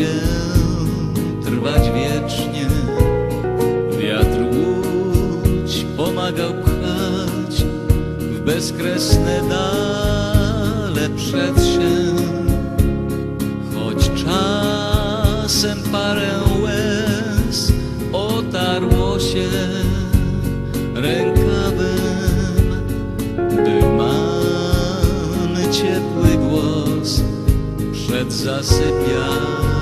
się trwać wiecznie. Wiatr łódź pomagał pchać w bezkresne dale przed się. Choć czasem parę łez otarło się rękawem, dymany ciepły głos przed zasypianiem.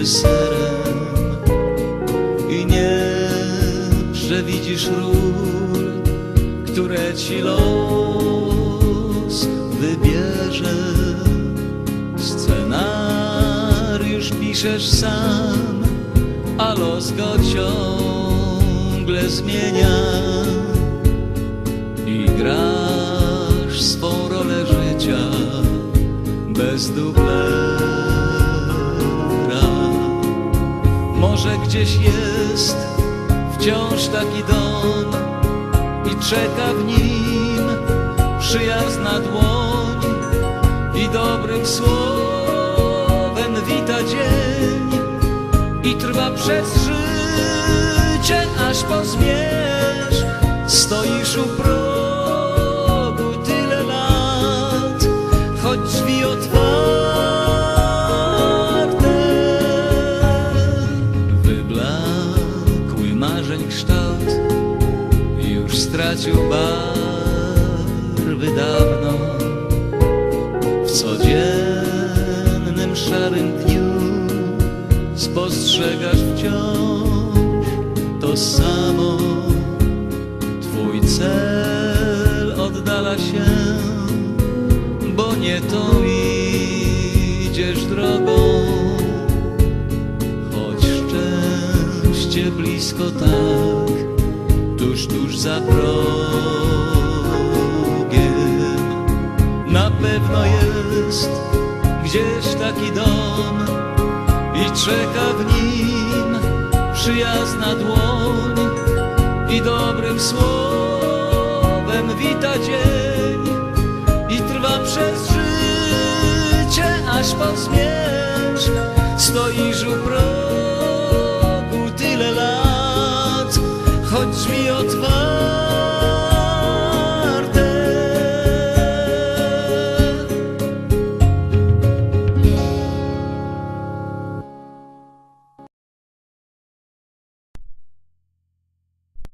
Reżyserem i nie przewidzisz ról, które ci los wybierze. Scenariusz piszesz sam, a los go ciągle zmienia i grasz swą rolę życia bez dublera. Może gdzieś jest wciąż taki dom i czeka w nim przyjazna dłoń i dobrym słowem wita dzień i trwa przez życie aż po zmierzch marzeń kształt już stracił barwy dawno w codziennym szarym dniu spostrzegasz wciąż to samo. Twój cel oddala się, bo nie tą idziesz drogą, blisko tak, tuż, tuż za progiem. Na pewno jest gdzieś taki dom i czeka w nim przyjazna dłoń i dobrym słowem wita dzień i trwa przez życie aż po zmierzch stoisz u chodź mi